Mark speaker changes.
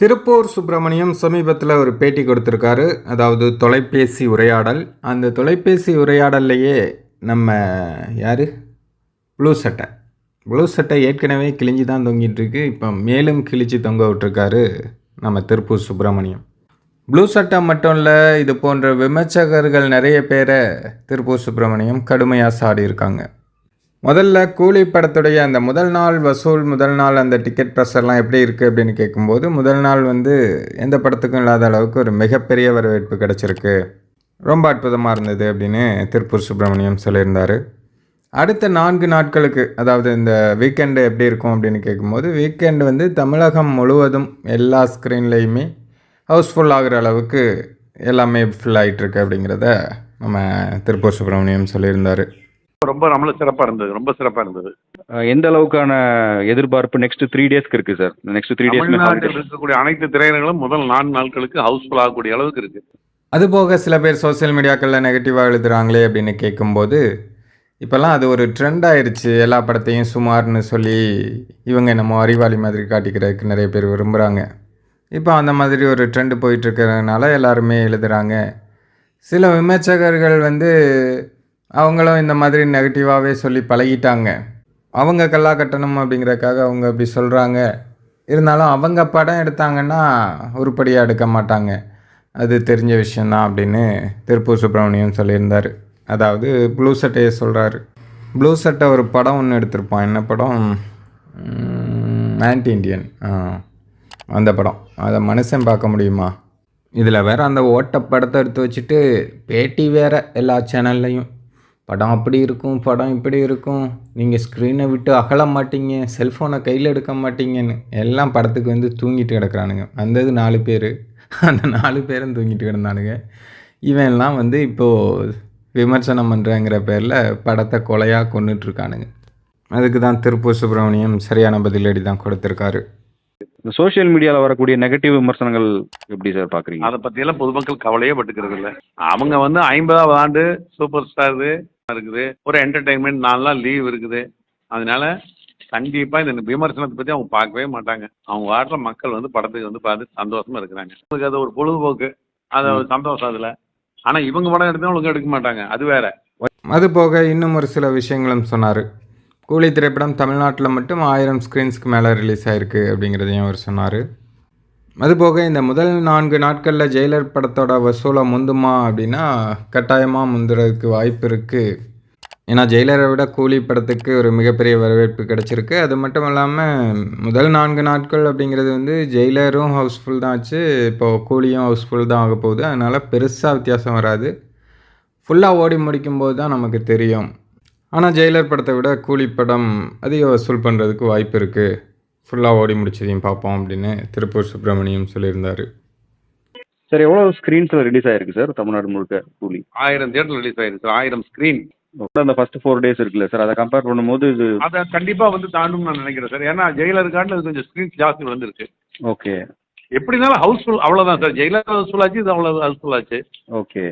Speaker 1: திருப்பூர் சுப்பிரமணியம் சமீபத்தில் ஒரு பேட்டி கொடுத்துருக்காரு. அதாவது தொலைபேசி உரையாடல். அந்த தொலைபேசி உரையாடல்லையே நம்ம யார்? ப்ளூ சட்டை. ப்ளூ சட்டை ஏற்கனவே கிழிஞ்சி தான் தொங்கிட்டுருக்கு. இப்போ மேலும் கிழிச்சு தொங்க விட்டுருக்காரு நம்ம திருப்பூர் சுப்பிரமணியம். ப்ளூ சட்டை மட்டும் இல்லை இது போன்ற விமர்சகர்கள் நிறைய பேரை திருப்பூர் சுப்பிரமணியம் கடுமையாக சாடி இருக்காங்க முதல்ல கூலி படத்துடைய அந்த முதல் நாள் வசூல் முதல் நாள் அந்த டிக்கெட் ப்ரெஷர்லாம் எப்படி இருக்குது அப்படின்னு கேட்கும்போது முதல் நாள் வந்து எந்த படத்துக்கும் இல்லாத அளவுக்கு ஒரு மிகப்பெரிய வரவேற்பு கிடச்சிருக்கு. ரொம்ப அற்புதமாக இருந்தது அப்படின்னு திருப்பூர் சுப்பிரமணியம் சொல்லியிருந்தார். அடுத்த நான்கு நாட்களுக்கு அதாவது இந்த வீக்கெண்டு எப்படி இருக்கும் அப்படின்னு கேட்கும்போது வீக்கெண்டு வந்து தமிழகம் முழுவதும் எல்லா ஸ்க்ரீன்லேயுமே ஹவுஸ்ஃபுல் ஆகிற அளவுக்கு எல்லாமே ஃபில் ஆகிட்டுருக்கு அப்படிங்கிறத நம்ம திருப்பூர் சுப்பிரமணியம் சொல்லியிருந்தார்.
Speaker 2: ரொம்ப நம்மள சிறப்பா இருந்தது ரொம்ப சிறப்பா இருந்தது.
Speaker 3: எந்த அளவுக்கான எதிர்பார்ப்பு நெக்ஸ்ட் த்ரீ டேஸ்க்கு இருக்கு சார் நெக்ஸ்ட் த்ரீ டேஸ்
Speaker 2: தமிழ்நாட்டில் இருக்கக்கூடிய அனைத்து திரையரங்களும் முதல் நான்கு நாட்களுக்கு ஹவுஸ்ஃபுல் ஆகக்கூடிய அளவுக்கு இருக்கு.
Speaker 1: அதுபோக சில பேர் சோஷியல் மீடியாக்களில் நெகட்டிவாக எழுதுகிறாங்களே அப்படின்னு கேட்கும்போது இப்போல்லாம் அது ஒரு ட்ரெண்ட் ஆயிருச்சு. எல்லா படத்தையும் சுமார்னு சொல்லி இவங்க நம்ம அறிவாளி மாதிரி காட்டிக்கிறதுக்கு நிறைய பேர் விரும்புகிறாங்க இப்போ அந்த மாதிரி ஒரு ட்ரெண்டு போயிட்டுருக்கிறதுனால எல்லாருமே எழுதுகிறாங்க சில விமர்சகர்கள் வந்து அவங்களும் இந்த மாதிரி நெகட்டிவாகவே சொல்லி பழகிட்டாங்க. அவங்க கல்லா கட்டணம் அப்படிங்கிறதுக்காக அவங்க அப்படி சொல்கிறாங்க இருந்தாலும் அவங்க படம் எடுத்தாங்கன்னா உருப்படியாக எடுக்க மாட்டாங்க. அது தெரிஞ்ச விஷயந்தான் அப்படின்னு திருப்பூர் சுப்பிரமணியம் சொல்லியிருந்தார். அதாவது ப்ளூ சட்டையை சொல்கிறாரு ப்ளூ சட்டை ஒரு படம் ஒன்று எடுத்திருப்பான். என்ன படம்? ஆன்டி இண்டியன் அந்த படம். அதை மனுஷன் பார்க்க முடியுமா? இதில் வேறு அந்த ஓட்ட படத்தை எடுத்து வச்சுட்டு பேட்டி வேறு எல்லா சேனல்லையும் படம் அப்படி இருக்கும் படம் இப்படி இருக்கும். நீங்கள் ஸ்க்ரீனை விட்டு அகல மாட்டீங்க செல்ஃபோனை கையில் எடுக்க மாட்டீங்கன்னு. எல்லாம் படத்துக்கு வந்து தூங்கிட்டு கிடக்குறானுங்க. வந்தது நாலு பேர். அந்த நாலு பேரும் தூங்கிட்டு கிடந்தானுங்க. இவன்லாம் வந்து இப்போது விமர்சனம் பண்ணுறங்கிற பேரில் படத்தை கொலையாக கொண்டுட்ருக்கானுங்க அதுக்கு தான் திருப்பூர் சுப்பிரமணியம் சரியான பதிலடி தான் கொடுத்துருக்காரு.
Speaker 3: இந்த சோஷியல் மீடியாவில் வரக்கூடிய நெகட்டிவ் விமர்சனங்கள் எப்படி சார் பார்க்குறீங்க
Speaker 2: அதை பத்தி எல்லாம் பொதுமக்கள் கவலையே பட்டுக்கிறது இல்ல அவங்க வந்து ஐம்பதாவது ஆண்டு சூப்பர் ஸ்டார் இருக்குது. ஒரு என்டர்டைன்மெண்ட் நாலாம் லீவ் இருக்குது. அதனால கண்டிப்பா இந்த விமர்சனத்தை பத்தி அவங்க பார்க்கவே மாட்டாங்க. அவங்க வாட்டுற மக்கள் வந்து படத்துக்கு வந்து பார்த்து சந்தோஷமா இருக்கிறாங்க. அவங்களுக்கு அது ஒரு பொழுதுபோக்கு. அது ஒரு சந்தோஷம் அதுல. ஆனா இவங்க படம் எடுத்தா ஒழுங்கா எடுக்க மாட்டாங்க. அது வேற.
Speaker 1: அது போக இன்னும் ஒரு சில விஷயங்களும் சொன்னார். கூலி திரைப்படம் தமிழ்நாட்டில் மட்டும் ஆயிரம் ஸ்க்ரீன்ஸ்க்கு மேலே ரிலீஸ் ஆயிருக்கு அப்படிங்கிறதையும் அவர் சொன்னார். அதுபோக இந்த முதல் நான்கு நாட்களில் ஜெயிலர் படத்தோட வசூலை முந்துமா அப்படின்னா கட்டாயமாக முந்துறதுக்கு வாய்ப்பு இருக்குது ஏன்னா ஜெயிலரை விட கூலி படத்துக்கு ஒரு மிகப்பெரிய வரவேற்பு கிடச்சிருக்கு. அது மட்டும் இல்லாமல் முதல் நான்கு நாட்கள் அப்படிங்கிறது வந்து ஜெயிலரும் ஹவுஸ்ஃபுல் தான் ஆச்சு. இப்போது கூலியும் ஹவுஸ்ஃபுல் தான் ஆக போகுது. அதனால் பெருசாக வித்தியாசம் வராது. ஃபுல்லாக ஓடி முடிக்கும்போது தான் நமக்கு தெரியும். ஆனால் ஜெயிலர் படத்தை விட கூலி படம் அதிக வசூல் பண்ணுறதுக்கு வாய்ப்பு இருக்குது ஃபுல்லாக ஓடி முடிச்சதையும் பார்ப்போம் அப்படின்னு திருப்பூர் சுப்பிரமணியம் சொல்லியிருந்தார்.
Speaker 3: சார் எவ்வளோ ஸ்க்ரீன்ஸில் ரிலீஸ் ஆயிருக்கு சார் தமிழ்நாடு முழுக்க கூலி?
Speaker 2: ஆயிரம் தியேட்டர் ரிலீஸ் ஆயிருக்கு ஆயிரம் ஸ்கிரீன்
Speaker 3: அந்த ஃபர்ஸ்ட் ஃபோர் டேஸ் இருக்குல்ல சார் அதை கம்பேர் பண்ணும்போது இது
Speaker 2: அதை கண்டிப்பா வந்து தாண்டும் நான் நினைக்கிறேன் சார். ஏன்னா ஜெயிலர் காட்டில் அது கொஞ்சம் ஸ்கிரீன்ஸ் ஜாஸ்தி வந்திருக்கு.
Speaker 3: ஓகே
Speaker 2: எப்படி இருந்தாலும் ஹவுஸ்ஃபுல் அவ்வளவுதான் சார். ஜெயிலர் ஹவுஸ்ஃபுல் ஆச்சு இது அவ்வளவு ஹவுஸ்ஃபுல் ஆச்சு.
Speaker 3: ஓகே